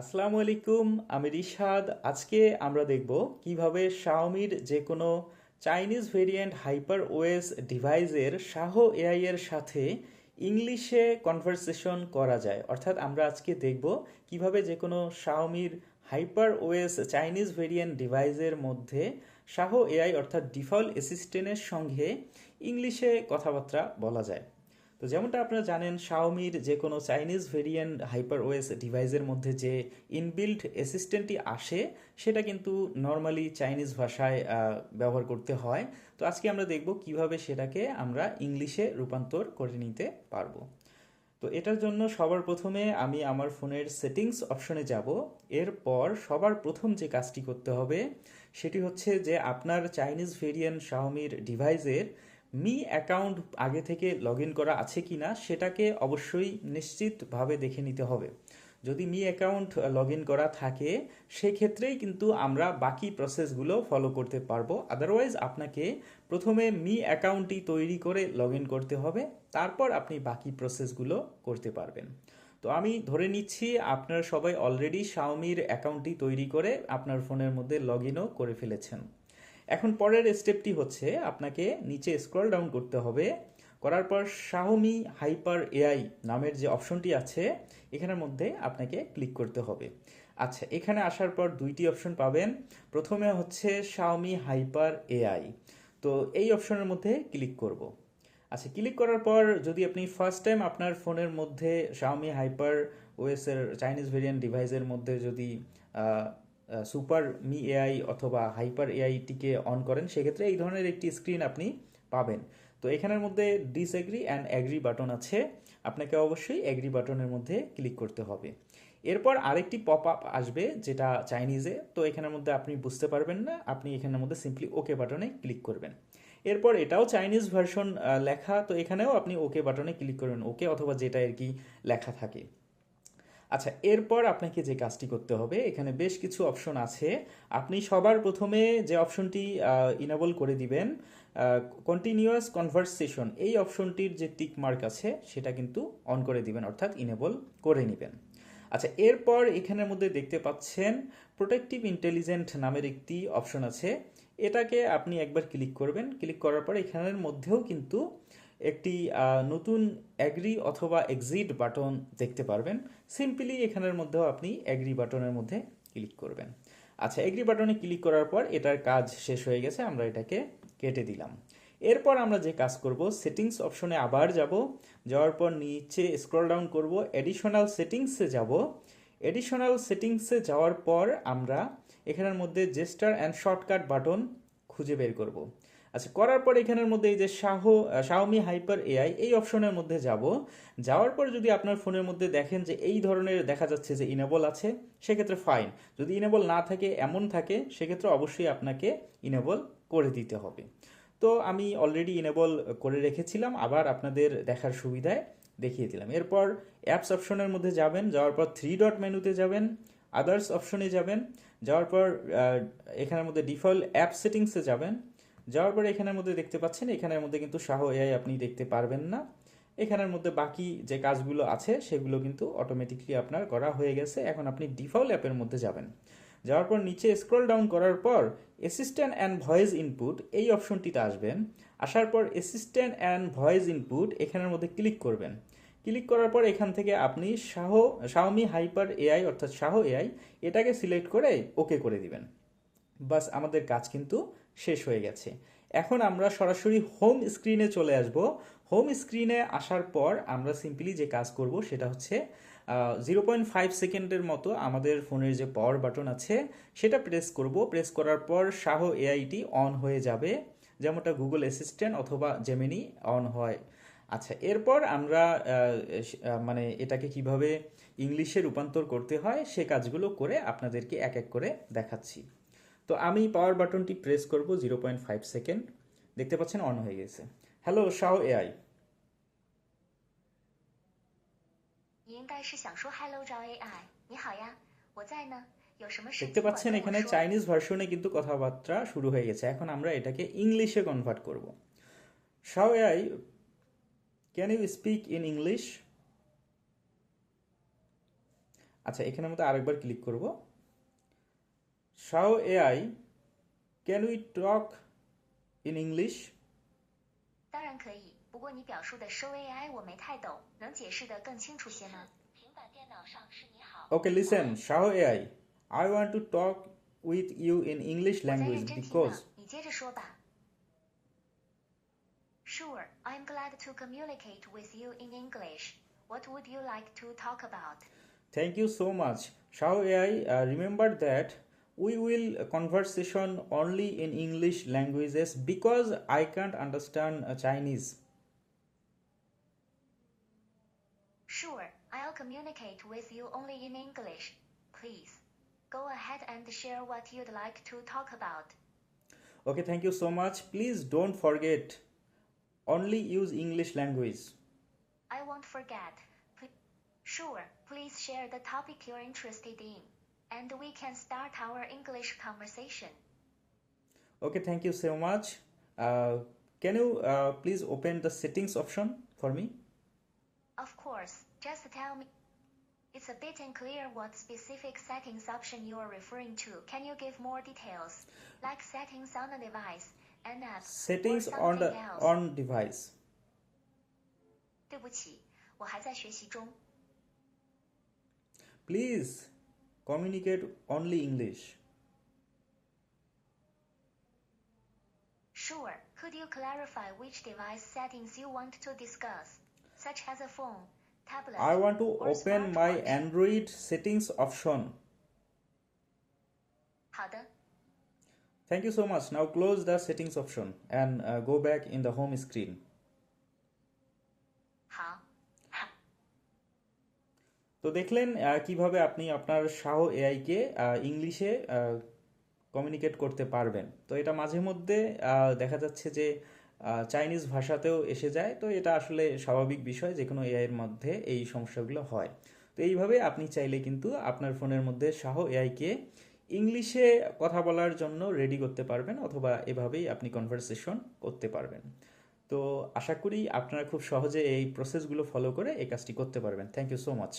আসসালামু আলাইকুম, আমি রিশাদ। আজকে আমরা দেখব কীভাবে শাওমির যে কোনো চাইনিজ ভেরিয়েন্ট হাইপার ওএস ডিভাইসের শাহ এআই এর সাথে ইংলিশে কনভারসেশন করা যায়। অর্থাৎ আমরা আজকে দেখব কীভাবে যে কোনো শাওমির হাইপার ওএস চাইনিজ ভেরিয়েন্ট ডিভাইসের মধ্যে শাহ এআই অর্থাৎ ডিফল্ট অ্যাসিস্ট্যান্টের সঙ্গে ইংলিশে কথাবার্তা বলা যায়। তো যেমনটা আপনারা জানেন শাওমির যে কোনো চাইনিজ ভেরিয়েন্ট হাইপার ওএস ডিভাইসের মধ্যে যে ইনবিল্ট অ্যাসিস্ট্যান্টটি আসে, সেটা কিন্তু নর্মালি চাইনিজ ভাষায় ব্যবহার করতে হয়। তো আজকে আমরা দেখব কীভাবে সেটাকে আমরা ইংলিশে রূপান্তর করে নিতে পারব। তো এটার জন্য সবার প্রথমে আমি আমার ফোনের সেটিংস অপশনে যাব। এরপর সবার প্রথম যে কাজটি করতে হবে, সেটি হচ্ছে যে আপনার চাইনিজ ভেরিয়েন্ট শাওমির ডিভাইসের মি অ্যাকাউন্ট আগে থেকে লগ করা আছে কি না সেটাকে অবশ্যই নিশ্চিতভাবে দেখে নিতে হবে। যদি মি অ্যাকাউন্ট লগ করা থাকে, সেক্ষেত্রেই কিন্তু আমরা বাকি প্রসেসগুলো ফলো করতে পারব। আদারওয়াইজ আপনাকে প্রথমে মি অ্যাকাউন্টটি তৈরি করে লগ করতে হবে, তারপর আপনি বাকি প্রসেসগুলো করতে পারবেন। তো আমি ধরে নিচ্ছি আপনারা সবাই অলরেডি শাওমির অ্যাকাউন্টটি তৈরি করে আপনার ফোনের মধ্যে লগ ইনও করে ফেলেছেন। এখন পরের স্টেপটি হচ্ছে আপনাকে নিচে স্ক্রল ডাউন করতে হবে। করার পর শাওমি হাইপার এআই নামের যে অপশনটি আছে, এখানের মধ্যে আপনাকে ক্লিক করতে হবে। আচ্ছা এখানে আসার পর দুইটি অপশন পাবেন। প্রথমে হচ্ছে শাওমি হাইপার এআই তো এই অপশনের মধ্যে ক্লিক করব। আচ্ছা ক্লিক করার পর যদি আপনি ফার্স্ট টাইম আপনার ফোনের মধ্যে শাওমি হাইপার ওএসের চাইনিজ ভেরিয়েন্ট ডিভাইসের মধ্যে যদি সুপার মি এআই অথবা হাইপার এআইটিকে অন করেন, সেক্ষেত্রে এই ধরনের একটি স্ক্রিন আপনি পাবেন। তো এখানের মধ্যে ডিসএগ্রি অ্যান্ড অ্যাগ্রি বাটন আছে। আপনাকে অবশ্যই অ্যাগ্রি বাটনের মধ্যে ক্লিক করতে হবে। এরপর আরেকটি পপ আপ আসবে, যেটা চাইনিজে তো এখানের মধ্যে আপনি বুঝতে পারবেন না, আপনি এখানের মধ্যে সিম্পলি ওকে বাটনে ক্লিক করবেন। এরপর এটাও চাইনিজ ভার্সন লেখা। তো এখানেও আপনি ওকে বাটনে ক্লিক করবেন। ওকে অথবা যেটা আর কি লেখা থাকে। আচ্ছা এরপর আপনাকে যে কাজটি করতে হবে, এখানে বেশ কিছু অপশন আছে। আপনি সবার প্রথমে যে অপশনটি ইনেবল করে দিবেন কন্টিনিউয়াস কনভারসেশন এই অপশনটির যে টিক মার্ক আছে, সেটা কিন্তু অন করে দিবেন, অর্থাৎ ইনেবল করে নেবেন। আচ্ছা এরপর এখানের মধ্যে দেখতে পাচ্ছেন প্রোটেক্টিভ ইন্টেলিজেন্ট নামের একটি অপশন আছে। এটাকে আপনি একবার ক্লিক করবেন। ক্লিক করার পর এখানের মধ্যেও কিন্তু একটি নতুন অ্যাগ্রি অথবা এক্সিট বাটন দেখতে পারবেন। সিম্পলি এখানের মধ্যেও আপনি অ্যাগ্রি বাটনের মধ্যে ক্লিক করবেন। আচ্ছা এগ্রি বাটনে ক্লিক করার পর এটার কাজ শেষ হয়ে গেছে, আমরা এটাকে কেটে দিলাম। এরপর আমরা যে কাজ করব সেটিংস অপশনে আবার যাব, যাওয়ার পর নিচে স্ক্রল ডাউন করব এডিশনাল সেটিংসে যাব। এডিশনাল সেটিংসে যাওয়ার পর আমরা এখানের মধ্যে জেস্টার অ্যান্ড শর্টকাট বাটন খুঁজে বের করব। আচ্ছা করার পর এখানের মধ্যে এই যে শাহ শাওমি হাইপার এআই, এই অপশনের মধ্যে যাব। যাওয়ার পর যদি আপনার ফোনের মধ্যে দেখেন যে এই ধরনের দেখা যাচ্ছে যে ইনেবল আছে, সেক্ষেত্রে ফাইন যদি ইনেবল না থাকে, এমন থাকে, সেক্ষেত্রে অবশ্যই আপনাকে ইনেবল করে দিতে হবে। তো আমি অলরেডি ইনেবল করে রেখেছিলাম, আবার আপনাদের দেখার সুবিধায় দেখিয়ে দিলাম। এরপর অ্যাপস অপশনের মধ্যে যাবেন, যাওয়ার পর থ্রি ডট মেনুতে যাবেন আদার্স অপশনে যাবেন, যাওয়ার পর এখানের মধ্যে ডিফল্ট অ্যাপ সেটিংসে যাবেন যাওয়ার পর এখানের মধ্যে দেখতে পাচ্ছেন, এখানের মধ্যে কিন্তু শাহ এআই আপনি দেখতে পারবেন না। এখানের মধ্যে বাকি যে কাজগুলো আছে, সেগুলো কিন্তু অটোমেটিকলি আপনার করা হয়ে গেছে। এখন আপনি ডিফল্ট অ্যাপের মধ্যে যাবেন। যাওয়ার পর নিচে স্ক্রল ডাউন করার পর অ্যাসিস্ট্যান্ট অ্যান্ড ভয়েস ইনপুট এই অপশনটিতে আসবেন। আসার পর অ্যাসিস্ট্যান্ট অ্যান্ড ভয়েস ইনপুট এখানের মধ্যে ক্লিক করবেন। ক্লিক করার পর এখান থেকে আপনি শাহ শাওমি হাইপার এআই অর্থাৎ শাহ এআই এটাকে সিলেক্ট করে ওকে করে দিবেন। বাস আমাদের কাজ কিন্তু শেষ হয়ে গেছে। এখন আমরা সরাসরি হোম স্ক্রিনে চলে আসব। হোম স্ক্রিনে আসার পর আমরা সিম্পলি যে কাজ করব সেটা হচ্ছে জিরো পয়েন্ট ফাইভ সেকেন্ডের মতো আমাদের ফোনের যে পাওয়ার বাটন আছে, সেটা প্রেস করব। প্রেস করার পর শাহ এআইটি অন হয়ে যাবে, যেমনটা গুগল অ্যাসিস্ট্যান্ট অথবা জেমিনি অন হয়। আচ্ছা এরপর আমরা মানে এটাকে কীভাবে ইংলিশে রূপান্তর করতে হয়, সে কাজগুলো করে আপনাদেরকে এক এক করে দেখাচ্ছি। তো আমি পাওয়ার বাটনটি প্রেস করব জিরো পয়েন্ট ফাইভ সেকেন্ড দেখতে পাচ্ছেন অন হয়ে গেছে। হ্যালো শাও এআই দেখতে পাচ্ছেন এখানে চাইনিজ ভার্সনে কিন্তু কথাবার্তা শুরু হয়ে গেছে। এখন আমরা এটাকে ইংলিশে কনভার্ট করব। Xiao AI can you speak in English আচ্ছা এখানে মতো আরেকবার ক্লিক করব। Shao AI, can we talk in English? 当然可以，不过你表述的 Shao AI 我没太懂，能解释的更清楚些吗？平板电脑上是你好。Okay, listen, Shao AI, I want to talk with you in English language because. 你接着说吧。Sure, I'm glad to communicate with you in English. What would you like to talk about? Thank you so much. Shao AI, uh, remember that we will conversation only in English languages because I can't understand uh, Chinese. Sure, I'll communicate with you only in English. Please, go ahead and share what you'd like to talk about. Okay, thank you so much. Please don't forget only use English language. I won't forget. P- sure, please share the topic you're interested in, and we can start our English conversation. Okay, thank you so much. Uh, can you uh, please open the settings option for me? Of course, just tell me. It's a bit unclear what specific settings option you are referring to. Can you give more details? Like settings on the device, an app, Settings or on the something else? on device. 对不起，我还在学习中。 Please communicate only English. Sure. Could you clarify which device settings you want to discuss, such as a phone, tablet, I want to open my? Android settings option. 好的，Thank you so much. Now close the settings option and uh, go back in the home screen. তো দেখলেন কীভাবে আপনি আপনার শাহ এআইকে ইংলিশে communicate করতে পারবেন। তো এটা মাঝে মধ্যে দেখা যাচ্ছে যে চাইনিজ ভাষাতেও এসে যায়। তো এটা আসলে স্বাভাবিক বিষয় যে কোনো এআইয়ের মধ্যে এই সমস্যাগুলো হয়। তো এইভাবে আপনি চাইলে কিন্তু আপনার ফোনের মধ্যে শাহ এআইকে ইংলিশে কথা বলার জন্য রেডি করতে পারবেন অথবা এভাবেই আপনি কনভারসেশন করতে পারবেন। তো আশা করি আপনারা খুব সহজে এই প্রসেসগুলো ফলো করে এই কাজটি করতে পারবেন। Thank you so much